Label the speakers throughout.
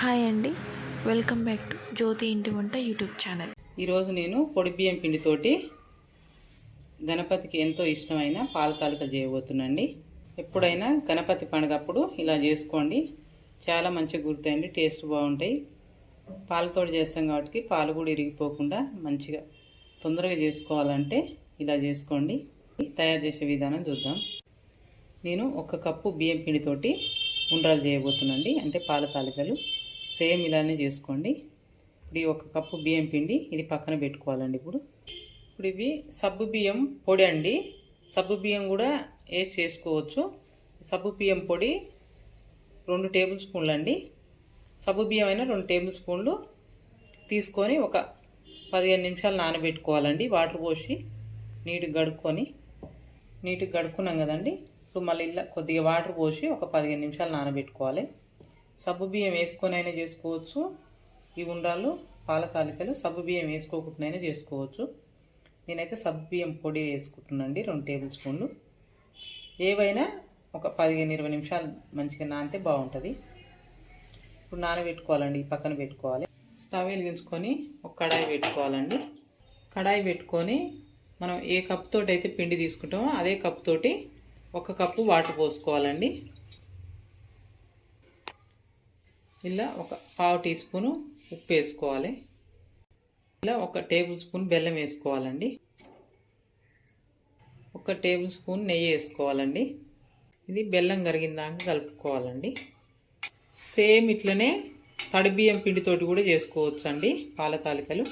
Speaker 1: Hi అండి. Welcome back to జ్యోతి ఇంటి వంట యూట్యూబ్ ఛానల్.
Speaker 2: ఈరోజు నేను పొడి బియ్యం పిండితోటి గణపతికి ఎంతో ఇష్టమైన పాల తాలికలు చేయబోతున్నాండి ఎప్పుడైనా గణపతి పండుగప్పుడు ఇలా చేసుకోండి. చాలా మంచిగా గుర్తాయండి టేస్ట్ బాగుంటాయి. పాలతోటి చేస్తాం కాబట్టి పాలు కూడా ఇరిగిపోకుండా మంచిగా తొందరగా చేసుకోవాలంటే ఇలా చేసుకోండి. తయారు చేసే విధానం చూద్దాం. నేను ఒక కప్పు బియ్యం పిండితోటి ఉండ్రాలు చేయబోతున్నాండి అంటే పాల తాలికలు. సేమ్ ఇలానే చేసుకోండి. ఇప్పుడు ఒక కప్పు బియ్యం పిండి ఇది పక్కన పెట్టుకోవాలండి ఇప్పుడు. ఇప్పుడు ఇవి సబ్బు బియ్యం పొడి అండి. సబ్బు బియ్యం కూడా వేసి చేసుకోవచ్చు. సబ్బు బియ్యం పొడి రెండు టేబుల్ స్పూన్లు అండి. సబ్బు బియ్యం అయినా రెండు టేబుల్ స్పూన్లు తీసుకొని ఒక పదిహేను నిమిషాలు నానబెట్టుకోవాలండి. వాటర్ పోసి నీట్గా గడుక్కొని. నీట్గా గడుక్కున్నాం కదండి. ఇప్పుడు మళ్ళీ ఇలా కొద్దిగా వాటర్ పోసి ఒక పదిహేను నిమిషాలు నానబెట్టుకోవాలి. సబ్బు బియ్యం వేసుకొనైనా అయినా చేసుకోవచ్చు. ఈ ఉండ్రాలు పాల తాలికలు సబ్బు బియ్యం వేసుకోకుండా చేసుకోవచ్చు. నేనైతే సబ్బు బియ్యం పొడి వేసుకుంటున్నాండి రెండు టేబుల్ స్పూన్లు. ఏవైనా ఒక పదిహేను ఇరవై నిమిషాలు మంచిగా నానితే బాగుంటుంది. ఇప్పుడు నానబెట్టుకోవాలండి ఈ పక్కన పెట్టుకోవాలి. స్టవ్ వెలిగించుకొని ఒక కడాయి పెట్టుకోవాలండి. కడాయి పెట్టుకొని మనం ఏ కప్ తోటి అయితే పిండి తీసుకుంటామో అదే కప్ తోటి ఒక కప్పు వాటర్ పోసుకోవాలండి. ఇలా ఒక పావు టీ స్పూను ఉప్పు వేసుకోవాలి. ఇలా ఒక టేబుల్ స్పూన్ బెల్లం వేసుకోవాలండి. ఒక టేబుల్ స్పూన్ నెయ్యి వేసుకోవాలండి. ఇది బెల్లం కరిగిందాక కలుపుకోవాలండి. సేమ్ ఇట్లనే తడి బియ్యం పిండితోటి కూడా చేసుకోవచ్చు అండి పాల తాలికలు.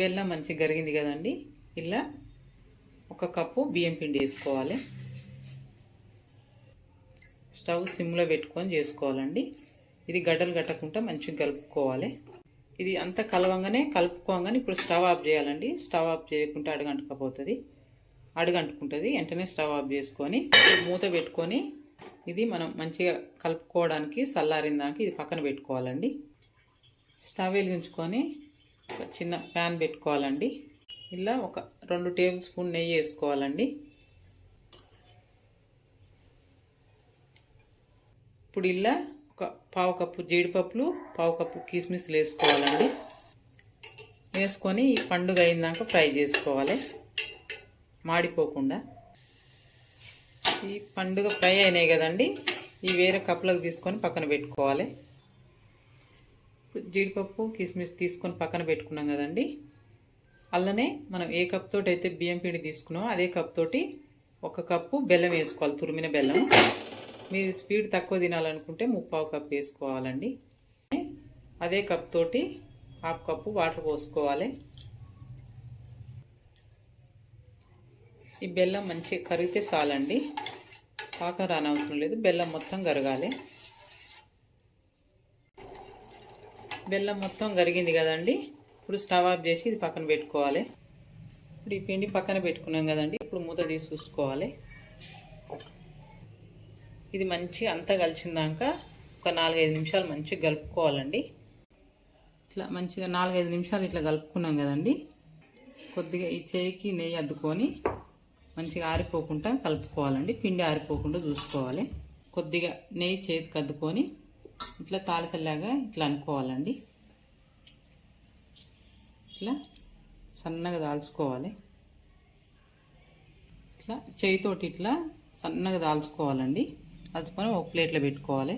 Speaker 2: బెల్లం మంచిగా కరిగింది కదండి. ఇలా ఒక కప్పు బియ్యం పిండి వేసుకోవాలి. స్టవ్ సిమ్లో పెట్టుకొని చేసుకోవాలండి. ఇది గడ్డలు కట్టకుండా మంచిగా కలుపుకోవాలి. ఇది అంతా కలవంగానే కలుపుకోగానే ఇప్పుడు స్టవ్ ఆఫ్ చేయాలండి. స్టవ్ ఆఫ్ చేయకుంటే అడుగంటుకపోతుంది. అడుగంటుకుంటుంది. వెంటనే స్టవ్ ఆఫ్ చేసుకొని మూత పెట్టుకొని ఇది మనం మంచిగా కలుపుకోవడానికి చల్లారిందాక ఇది పక్కన పెట్టుకోవాలండి. స్టవ్ వెలిగించుకొని ఒక చిన్న ప్యాన్ పెట్టుకోవాలండి. ఇలా ఒక రెండు టేబుల్ స్పూన్ నెయ్యి వేసుకోవాలండి. ఇప్పుడు ఇలా పావు కప్పు జీడిపప్పులు పావు కప్పు కిస్మిస్లు వేసుకోవాలండి. వేసుకొని ఈ పండుగ అయిందాక ఫ్రై చేసుకోవాలి. మాడిపోకుండా. ఈ పండుగ ఫ్రై అయినాయి కదండి ఈ వేరే కప్పులకు తీసుకొని పక్కన పెట్టుకోవాలి. జీడిపప్పు కిస్మిస్ తీసుకొని పక్కన పెట్టుకున్నాం కదండి. అలానే మనం ఏ కప్ తోటి అయితే బియ్యం పిండి తీసుకున్నామో అదే కప్ తోటి ఒక కప్పు బెల్లం వేసుకోవాలి తురిమిన బెల్లం మీరు స్పీడ్ తక్కువ తినాలనుకుంటే ముప్పావు కప్ వేసుకోవాలండి. అదే కప్ తోటి హాఫ్ కప్పు వాటర్ పోసుకోవాలి. ఈ బెల్లం మంచిగా కరిగితే చాలండి. పాకం రానవసరం లేదు బెల్లం మొత్తం కరగాలి. బెల్లం మొత్తం కరిగింది కదండి ఇప్పుడు స్టవ్ ఆఫ్ చేసి ఇది పక్కన పెట్టుకోవాలి. ఇప్పుడు ఈ పిండి పక్కన పెట్టుకున్నాం కదండి ఇప్పుడు మూత తీసి చూసుకోవాలి. ఇది మంచిగా అంతా కలిసిందాక ఒక నాలుగైదు నిమిషాలు మంచిగా కలుపుకోవాలండి. ఇట్లా మంచిగా నాలుగైదు నిమిషాలు ఇట్లా కలుపుకున్నాం కదండి. కొద్దిగా ఈ చేయికి నెయ్యి అద్దుకొని మంచిగా ఆరిపోకుండా కలుపుకోవాలండి. పిండి ఆరిపోకుండా చూసుకోవాలి. కొద్దిగా నెయ్యి చేతికి అద్దుకొని ఇట్లా తాలికల్లాగా ఇట్లా అనుకోవాలండి. ఇట్లా సన్నగా దాల్చుకోవాలి. ఇట్లా చేయితోటి ఇట్లా సన్నగా దాల్చుకోవాలండి. దాల్చుకొని ఒక ప్లేట్లో పెట్టుకోవాలి.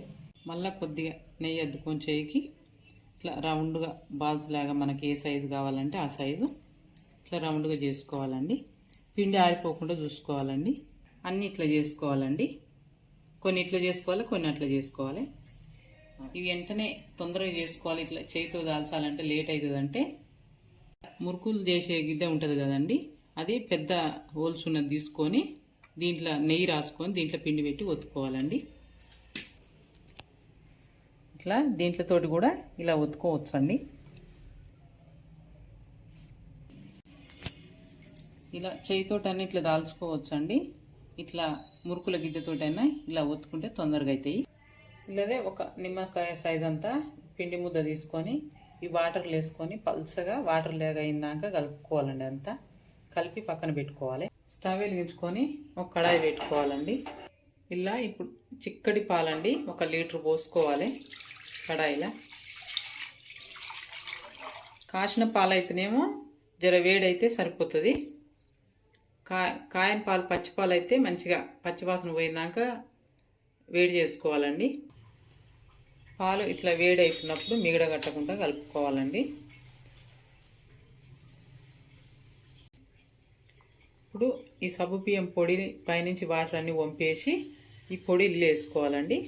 Speaker 2: మళ్ళీ కొద్దిగా నెయ్యి అద్దుకొని చేయికి ఇట్లా రౌండ్గా బాల్స్ లాగా మనకి ఏ సైజు కావాలంటే ఆ సైజు ఇట్లా రౌండ్గా చేసుకోవాలండి. పిండి ఆరిపోకుండా చూసుకోవాలండి. అన్నీ ఇట్లా చేసుకోవాలండి. కొన్ని ఇట్లా చేసుకోవాలి కొన్ని అట్లా చేసుకోవాలి. ఇవి వెంటనే తొందరగా చేసుకోవాలి. ఇట్లా చేతితో దాల్చాలంటే లేట్ అవుతుందంటే మురుకులు చేసే గిద్దె ఉంటుంది కదండి. అది పెద్ద హోల్స్ ఉన్నది తీసుకొని దీంట్లో నెయ్యి రాసుకొని దీంట్లో పిండి పెట్టి ఒత్తుకోవాలండి. ఇట్లా దీంట్లతోటి కూడా ఇలా ఒత్తుకోవచ్చు అండి ఇలా చేయితోటైనా ఇట్లా దాల్చుకోవచ్చు అండి ఇట్లా మురుకుల గిద్దెతోటైనా ఇలా ఒత్తుకుంటే తొందరగా అవుతాయి ఇలాదే ఒక నిమ్మకాయ సైజ్ అంతా పిండి ముద్ద తీసుకొని ఈ వాటర్లు వేసుకొని పల్చగా వాటర్ లేక అయిందాక కలుపుకోవాలండి అంతా. కలిపి పక్కన పెట్టుకోవాలి. స్టవ్ వెలిగించుకొని ఒక కడాయి పెట్టుకోవాలండి. ఇలా ఇప్పుడు చిక్కటి పాలండి ఒక లీటర్ పోసుకోవాలి కడాయిలో. కాసిన పాలైతేనేమో జర వేడైతే సరిపోతుంది. కా కాయని పాలు పచ్చిపాలు అయితే మంచిగా పచ్చివాసన పోయినాక వేడి చేసుకోవాలండి. పాలు ఇట్లా వేడి అవుతున్నప్పుడు మిగడ కట్టకుండా కలుపుకోవాలండి. ఇప్పుడు ఈ సబ్బు బియ్యం పొడి పైనుంచి వాటర్ అన్ని వంపేసి ఈ పొడి ఇల్లు వేసుకోవాలండి.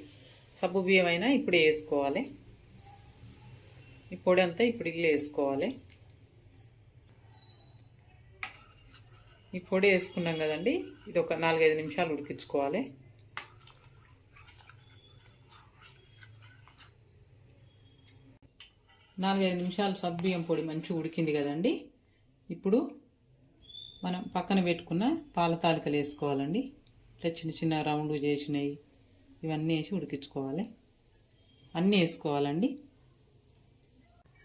Speaker 2: సబ్బు బియ్యం అయినా ఇప్పుడే వేసుకోవాలి. ఈ పొడి అంతా ఇప్పుడు ఇల్లు వేసుకోవాలి. ఈ పొడి వేసుకున్నాం కదండి. ఇది ఒక నాలుగైదు నిమిషాలు ఉడికించుకోవాలి. నాలుగైదు నిమిషాలు సబ్బియ్యం పొడి మంచిగా ఉడికింది కదండి. ఇప్పుడు మనం పక్కన పెట్టుకున్న పాల తాలికలు వేసుకోవాలండి. ఇట్లా చిన్న చిన్న రౌండ్ చేసినవి ఇవన్నీ వేసి ఉడికించుకోవాలి. అన్నీ వేసుకోవాలండి.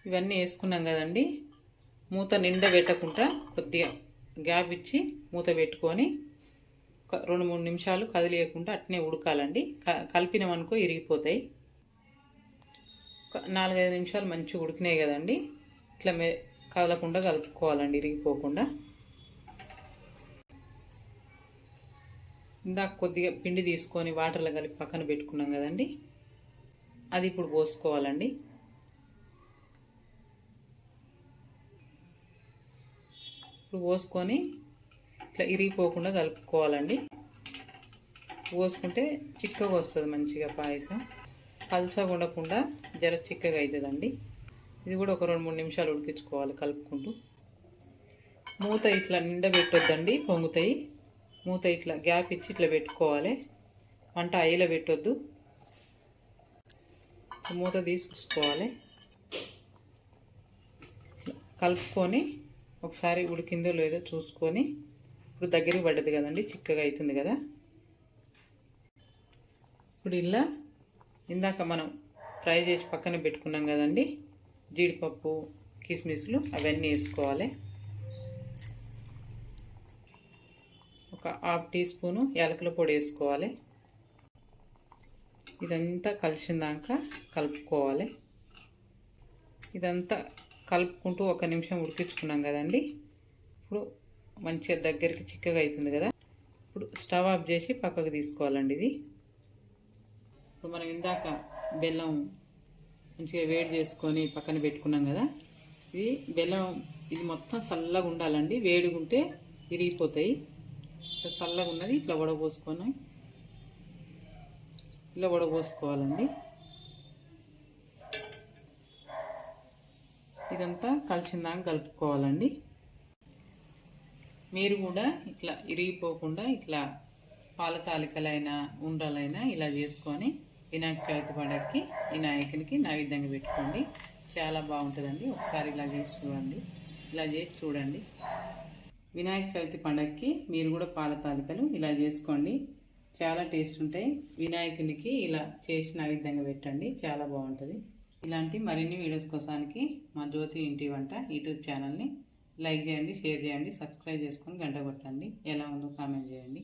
Speaker 2: ఇవన్నీ వేసుకున్నాం కదండి. మూత నిండా పెట్టకుండా కొద్దిగా గ్యాప్ ఇచ్చి మూత పెట్టుకొని ఒక రెండు మూడు నిమిషాలు కదిలియకుండా అట్నే ఉడకాలండి. క- కలిపినామనుకో ఇరిగిపోతాయి. నాలుగైదు నిమిషాలు మంచిగా ఉడికినాయి కదండి. ఇట్లా కదలకుండా కలుపుకోవాలండి ఇరిగిపోకుండా. ఇందాక కొద్దిగా పిండి తీసుకొని వాటర్లో కలిపి పక్కన పెట్టుకున్నాం కదండి. అది ఇప్పుడు పోసుకోవాలండి. ఇప్పుడు పోసుకొని ఇట్లా ఇరిగిపోకుండా కలుపుకోవాలండి. పోసుకుంటే చిక్కగా వస్తుంది మంచిగా పాయసం. పల్సగా ఉండకుండా జర చిక్కగా అవుతుందండి ఇది కూడా ఒక రెండు మూడు నిమిషాలు ఉడికించుకోవాలి కలుపుకుంటూ. మూత ఇట్లా నిండా పెట్టొద్దండి పొంగుతాయి. మూత ఇట్లా గ్యాప్ ఇచ్చి ఇట్లా పెట్టుకోవాలి. వంట అయ్యలో పెట్టొద్దు. మూత తీసి కలుపుకొని ఒకసారి ఉడికిందో లేదో చూసుకొని ఇప్పుడు దగ్గరికి పడ్డది కదండి చిక్కగా అవుతుంది కదా. ఇప్పుడు ఇలా ఇందాక మనం ఫ్రై చేసి పక్కన పెట్టుకున్నాం కదండి జీడిపప్పు కిస్మిస్లు అవన్నీ వేసుకోవాలి. ఒక హాఫ్ టీ స్పూను యాలకుల పొడి వేసుకోవాలి. ఇదంతా కలిసిందాక కలుపుకోవాలి. ఇదంతా కలుపుకుంటూ ఒక నిమిషం ఉడికించుకున్నాం కదండి. ఇప్పుడు మంచిగా దగ్గరికి చిక్కగా అవుతుంది కదా. ఇప్పుడు స్టవ్ ఆఫ్ చేసి పక్కకు తీసుకోవాలండి ఇది. ఇప్పుడు మనం ఇందాక బెల్లం మంచిగా వేడి చేసుకొని పక్కన పెట్టుకున్నాం కదా. ఇది బెల్లం ఇది మొత్తం చల్లగా ఉండాలండి. వేడిగా ఉంటే విరిగిపోతాయి. ఇట్లా చల్లగా ఉన్నది ఇట్లా వడపోసుకొని ఇలా వడపోసుకోవాలండి ఇదంతా కలిసిందాక కలుపుకోవాలండి. మీరు కూడా ఇట్లా ఇరిగిపోకుండా ఇట్లా పాల తాలికలైనా ఉండలైనా ఇలా చేసుకొని వినాయక చవితి పండగకి వినాయకునికి నైవేద్యంగా పెట్టుకోండి. చాలా బాగుంటుందండి. ఒకసారి ఇలా చేసి చూడండి. ఇలా చేసి చూడండి. వినాయక చవితి పండగకి మీరు కూడా పాల తాలికలు ఇలా చేసుకోండి. చాలా టేస్ట్ ఉంటాయి. వినాయకునికి ఇలా చేసి విధంగా పెట్టండి. చాలా బాగుంటుంది. ఇలాంటి మరిన్ని వీడియోస్ కోసానికి మా జ్యోతి ఇంటి వంట యూట్యూబ్ ఛానల్ని లైక్ చేయండి షేర్ చేయండి సబ్స్క్రైబ్ చేసుకొని గంట కొట్టండి. ఎలా ఉందో కామెంట్ చేయండి.